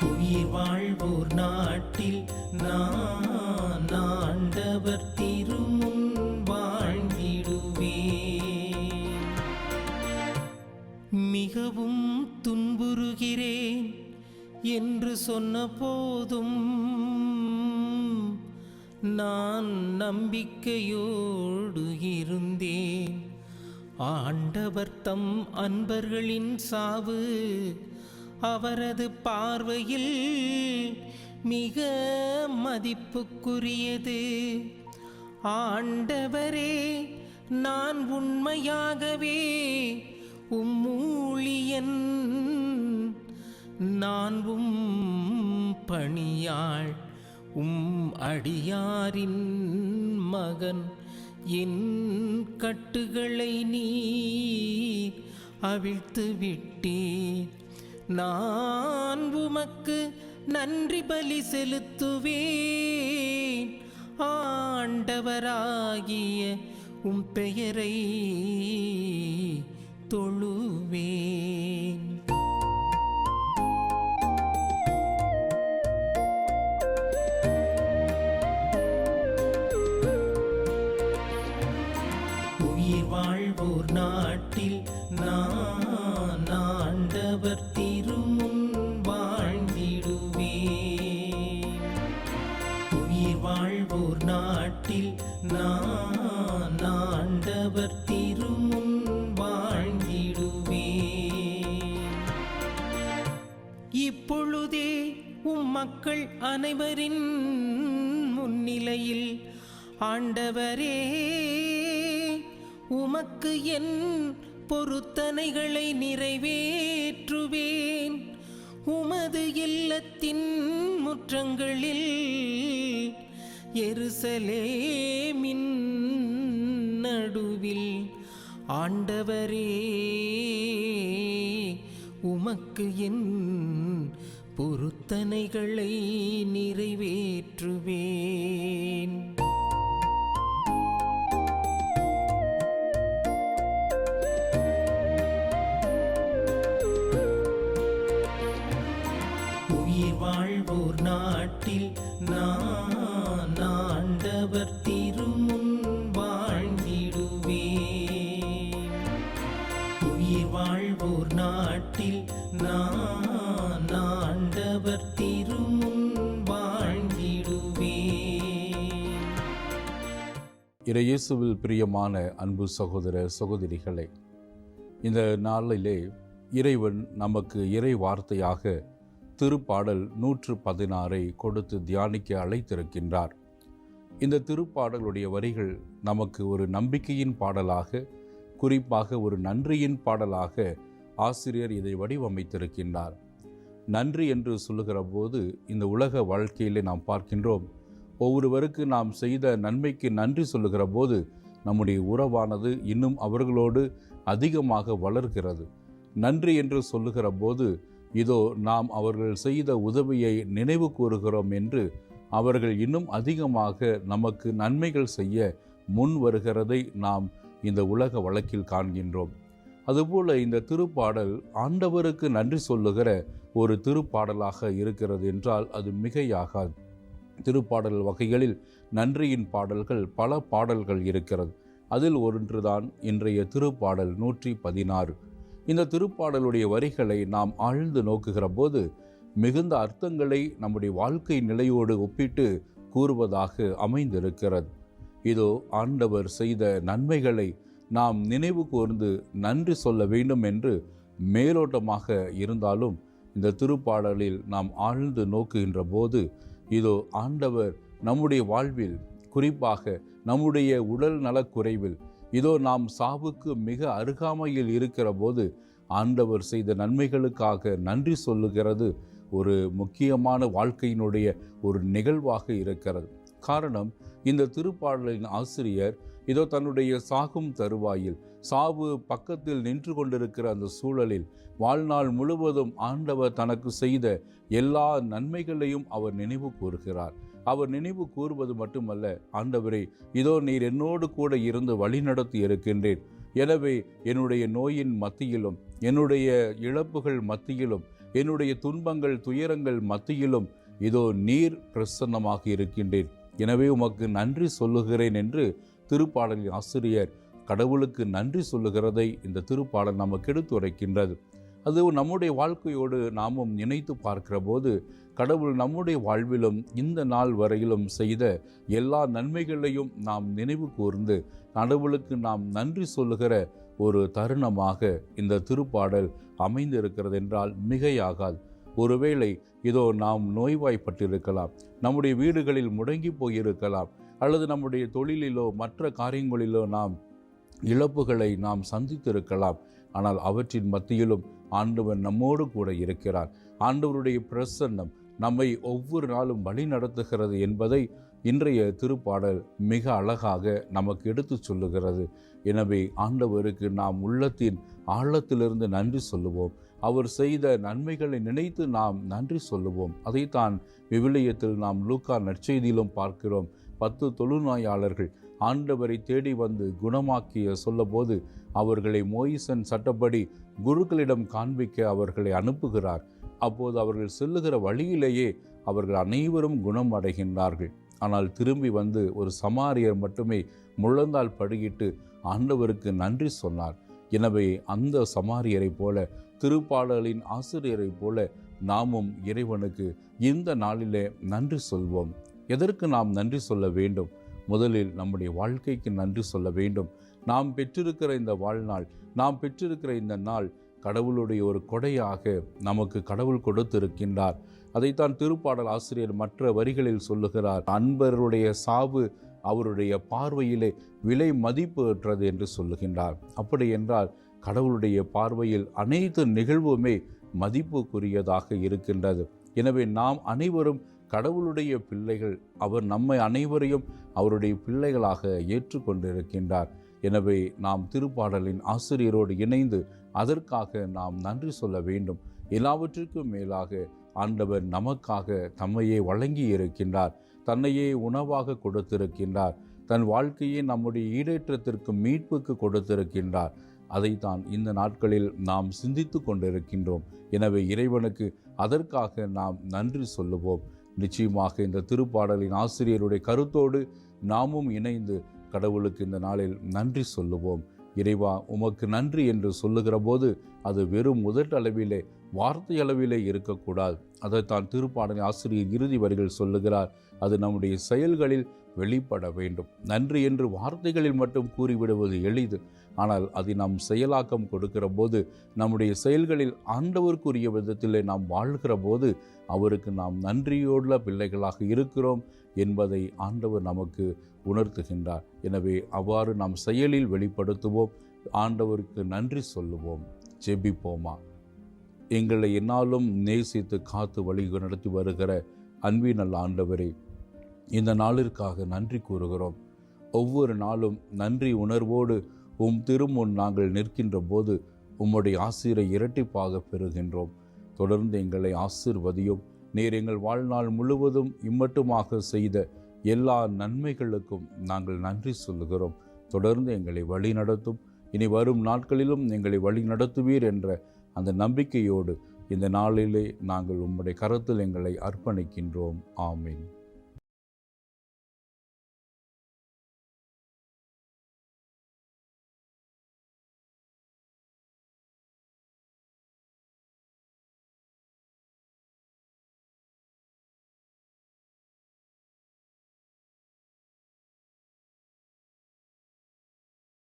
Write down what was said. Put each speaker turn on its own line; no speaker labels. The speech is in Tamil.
உயிர் வாழ்வோர் நாட்டில் நான் ஆண்டவர் திருமுன் வாழ்ந்திடுவேன். மிகவும் துன்புறுகிறேன் என்று சொன்ன போதும் நான் நம்பிக்கையோடு இருந்தேன். ஆண்டவர் தம் அன்பர்களின் சாவு அவரது பார்வையில் மிக மதிப்புக்குரியது. ஆண்டவரே நான் உண்மையாகவே உம்மூழியன் நான் உம் பணியாள் உம் அடியாரின் மகன். என் கட்டுகளை நீ அவிழ்த்து விட்டீர். நான் உமக்கு நன்றி பலி செலுத்துவேன். ஆண்டவராகிய உம் பெயரை தொழுவேன். வாழ்வோர் நாட்டில் நான் ஆண்டவர் திருமுன் வாழ்ந்திடுவேன். இப்பொழுதே உம் மக்கள் அனைவரின் முன்னிலையில் ஆண்டவரே உமக்கு என் பொருத்தனைகளை நிறைவேற்றுவேன். உமது இல்லத்தின் முற்றங்களில் எருசலேமின் நடுவில் ஆண்டவரே உமக்கு என் பொருத்தனைகளை நிறைவேற்றுவேன். உயிர் வாழ்வோர் நாட்டில் நான் அவர் திருமுன் வாழ்ந்திடுவேன்.
இறையேசுவில் பிரியமான அன்பு சகோதர சகோதரிகளே இந்த நாளிலே இறைவன் நமக்கு இறை வார்த்தையாக திருப்பாடல் நூற்று பதினாறை கொடுத்து தியானிக்க அழைத்திருக்கின்றார். இந்த திருப்பாடலுடைய வரிகள் நமக்கு ஒரு நம்பிக்கையின் பாடலாக குறிப்பாக ஒரு நன்றியின் பாடலாக ஆசிரியர் இதை வடிவமைத்திருக்கின்றார். நன்றி என்று சொல்லுகிற போது இந்த உலக வாழ்க்கையிலே நாம் பார்க்கின்றோம். ஒவ்வொருவருக்கு நாம் செய்த நன்மைக்கு நன்றி சொல்லுகிற போது நம்முடைய உறவானது இன்னும் அவர்களோடு அதிகமாக வளர்கிறது. நன்றி என்று சொல்லுகிற போது இதோ நாம் அவர்கள் செய்த உதவியை நினைவு கூறுகிறோம் என்று அவர்கள் இன்னும் அதிகமாக நமக்கு நன்மைகள் செய்ய முன் வருகிறதை நாம் இந்த உலக வழக்கில் காண்கின்றோம். அதுபோல இந்த திருப்பாடல் ஆண்டவருக்கு நன்றி சொல்லுகிற ஒரு திருப்பாடலாக இருக்கிறது என்றால் அது மிகையாகாது. திருப்பாடல் வகைகளில் நன்றியின் பாடல்கள் பல பாடல்கள் இருக்கிறது. அதில் ஒன்றுதான் இன்றைய திருப்பாடல் நூற்றி பதினாறு. இந்த திருப்பாடலுடைய வரிகளை நாம் ஆழ்ந்து நோக்குகிற போது மிகுந்த அர்த்தங்களை நம்முடைய வாழ்க்கை நிலையோடு ஒப்பிட்டு கூறுவதாக அமைந்திருக்கிறது. இதோ ஆண்டவர் செய்த நன்மைகளை நாம் நினைவு கூர்ந்து நன்றி சொல்ல வேண்டும் என்று மேலோட்டமாக இருந்தாலும் இந்த திருப்பாடலில் நாம் ஆழ்ந்து நோக்குகின்ற போது இதோ ஆண்டவர் நம்முடைய வாழ்வில் குறிப்பாக நம்முடைய உடல் நலக்குறைவில் இதோ நாம் சாவுக்கு மிக அருகாமையில் இருக்கிற போது ஆண்டவர் செய்த நன்மைகளுக்காக நன்றி சொல்லுகிறது ஒரு முக்கியமான வாழ்க்கையினுடைய ஒரு நிகழ்வாக இருக்கிறது. காரணம் இந்த திருப்பாடலின் ஆசிரியர் இதோ தன்னுடைய சாகும் தருவாயில் சாவு பக்கத்தில் நின்று கொண்டிருக்கிற அந்த சூழலில் வாழ்நாள் முழுவதும் ஆண்டவர் தனக்கு செய்த எல்லா நன்மைகளையும் அவர் நினைவு கூறுகிறார். அவர் நினைவு கூறுவது மட்டுமல்ல ஆண்டவரே இதோ நீர் என்னோடு கூட இருந்து வழிநடத்தி இருக்கின்றேன் எனவே என்னுடைய நோயின் மத்தியிலும் என்னுடைய இழப்புகள் மத்தியிலும் என்னுடைய துன்பங்கள் துயரங்கள் மத்தியிலும் இதோ நீர் பிரசன்னமாக இருக்கின்றேன் எனவே உமக்கு நன்றி சொல்லுகிறேன் என்று திருப்பாடலின் ஆசிரியர் கடவுளுக்கு நன்றி சொல்லுகிறதை இந்த திருப்பாடல் நமக்கு எடுத்துரைக்கின்றது அது நம்முடைய வாழ்க்கையோடு நாமும் நினைத்து பார்க்கிற போது கடவுள் நம்முடைய வாழ்விலும் இந்த நாள் வரையிலும் செய்த எல்லா நன்மைகளையும் நாம் நினைவு கூர்ந்து கடவுளுக்கு நாம் நன்றி சொல்லுகிற ஒரு தருணமாக இந்த திருப்பாடல் அமைந்திருக்கிறது என்றால் மிகையாகாது. ஒருவேளை இதோ நாம் நோய்வாய்ப்பட்டிருக்கலாம் நம்முடைய வீடுகளில் முடங்கி போயிருக்கலாம் அல்லது நம்முடைய தொழிலிலோ மற்ற காரியங்களிலோ நாம் இழப்புகளை நாம் சந்தித்திருக்கலாம். ஆனால் அவற்றின் மத்தியிலும் ஆண்டவர் நம்மோடு கூட இருக்கிறார். ஆண்டவருடைய பிரசன்னம் நம்மை ஒவ்வொரு நாளும் வழி நடத்துகிறது என்பதை இன்றைய திருப்பாடல் மிக அழகாக நமக்கு எடுத்துச் சொல்லுகிறது. எனவே ஆண்டவருக்கு நாம் உள்ளத்தின் ஆழத்திலிருந்து நன்றி சொல்லுவோம். அவர் செய்த நன்மைகளை நினைத்து நாம் நன்றி சொல்லுவோம். அதைத்தான் விவிலியத்தில் நாம் லூக்கா நற்செய்தியிலும் பார்க்கிறோம். பத்து தொழுநோயாளர்கள் ஆண்டவரை தேடி வந்து குணமாக்கிய சொல்லபோது அவர்களை மோயிசன் சட்டப்படி குருக்களிடம் காண்பிக்க அவர்களை அனுப்புகிறார். அப்போது அவர்கள் செல்லுகிற வழியிலேயே அவர்கள் அனைவரும் குணம் அடைகின்றார்கள் ஆனால் திரும்பி வந்து ஒரு சமாரியர் மட்டுமே முழந்தால் படுகிட்டு ஆண்டவருக்கு நன்றி சொன்னார். எனவே அந்த சமாரியரைப் போல திருப்பாடலின் ஆசிரியரைப் போல நாமும் இறைவனுக்கு இந்த நாளிலே நன்றி சொல்வோம். எதற்கு நாம் நன்றி சொல்ல வேண்டும்? முதலில் நம்முடைய வாழ்க்கைக்கு நன்றி சொல்ல வேண்டும். நாம் பெற்றிருக்கிற இந்த வாழ்நாள் நாம் பெற்றிருக்கிற இந்த நாள் கடவுளுடைய ஒரு கொடையாக நமக்கு கடவுள் கொடுத்திருக்கின்றார். அதைத்தான் திருப்பாடல் ஆசிரியர் மற்ற வரிகளில் சொல்லுகிறார். அன்பருடைய சாவு அவருடைய பார்வையிலே விலை மதிப்பு அற்றது என்று சொல்லுகின்றார். அப்படி என்றால் கடவுளுடைய பார்வையில் அனைத்து நிகழ்வுமே மதிப்புக்குரியதாக இருக்கின்றது. எனவே நாம் அனைவரும் கடவுளுடைய பிள்ளைகள் அவர் நம்மை அனைவரையும் அவருடைய பிள்ளைகளாக ஏற்றுக்கொண்டிருக்கின்றார். எனவே நாம் திருப்பாடலின் ஆசிரியரோடு இணைந்து அதற்காக நாம் நன்றி சொல்ல வேண்டும். எல்லாவற்றிற்கும் மேலாக ஆண்டவர் நமக்காக தம்மையே வழங்கி இருக்கின்றார் தன்னையே உணவாக கொடுத்திருக்கின்றார். தன் வாழ்க்கையை நம்முடைய ஈடேற்றத்திற்கு மீட்புக்கு கொடுத்திருக்கின்றார். அதைத்தான் இந்த நாட்களில் நாம் சிந்தித்து கொண்டிருக்கின்றோம். எனவே இறைவனுக்கு அதற்காக நாம் நன்றி சொல்லுவோம். நிச்சயமாக இந்த திருப்பாடலின் ஆசிரியருடைய கருத்தோடு நாமும் இணைந்து கடவுளுக்கு இந்த நாளில் நன்றி சொல்லுவோம். இறைவா உமக்கு நன்றி என்று சொல்லுகிற போது அது வெறும் முதட்டளவிலே வார்த்தை அளவிலே இருக்கக்கூடாது. அதைத்தான் திருப்பாடலின் ஆசிரியர் இறுதி வரிகள் சொல்லுகிறார். அது நம்முடைய செயல்களில் வெளிப்பட வேண்டும். நன்றி என்று வார்த்தைகளில் மட்டும் கூறிவிடுவது எளிது. ஆனால் அதை நாம் செயலாக்கம் கொடுக்கிற போது நம்முடைய செயல்களில் ஆண்டவருக்குரிய விதத்தில் நாம் வாழ்கிற போது அவருக்கு நாம் நன்றியோடுள்ள பிள்ளைகளாக இருக்கிறோம் என்பதை ஆண்டவர் நமக்கு உணர்த்துகின்றார். எனவே அவ்வாறு நாம் செயலில் வெளிப்படுத்துவோம் ஆண்டவருக்கு நன்றி சொல்லுவோம். ஜெபிப்போமா? எங்களை என்னாலும் நேசித்து காத்து வழி நடத்தி வருகிற அன்பின் நல்ல ஆண்டவரே இந்த நாளிற்காக நன்றி கூறுகிறோம். ஒவ்வொரு நாளும் நன்றி உணர்வோடு உம் திருமுன் நாங்கள் நிற்கின்ற போது உம்முடைய ஆசிரை இரட்டிப்பாக பெறுகின்றோம். தொடர்ந்து எங்களை ஆசிர்வதியும். நீர் எங்கள் வாழ்நாள் முழுவதும் இம்மட்டுமாக செய்த எல்லா நன்மைகளுக்கும் நாங்கள் நன்றி சொல்லுகிறோம். தொடர்ந்து எங்களை வழி நடத்தும். இனி வரும் நாட்களிலும் எங்களை வழி நடத்துவீர் என்ற அந்த நம்பிக்கையோடு இந்த நாளிலே நாங்கள் உம்முடைய கரத்தில் எங்களை அர்ப்பணிக்கின்றோம். ஆமீன்.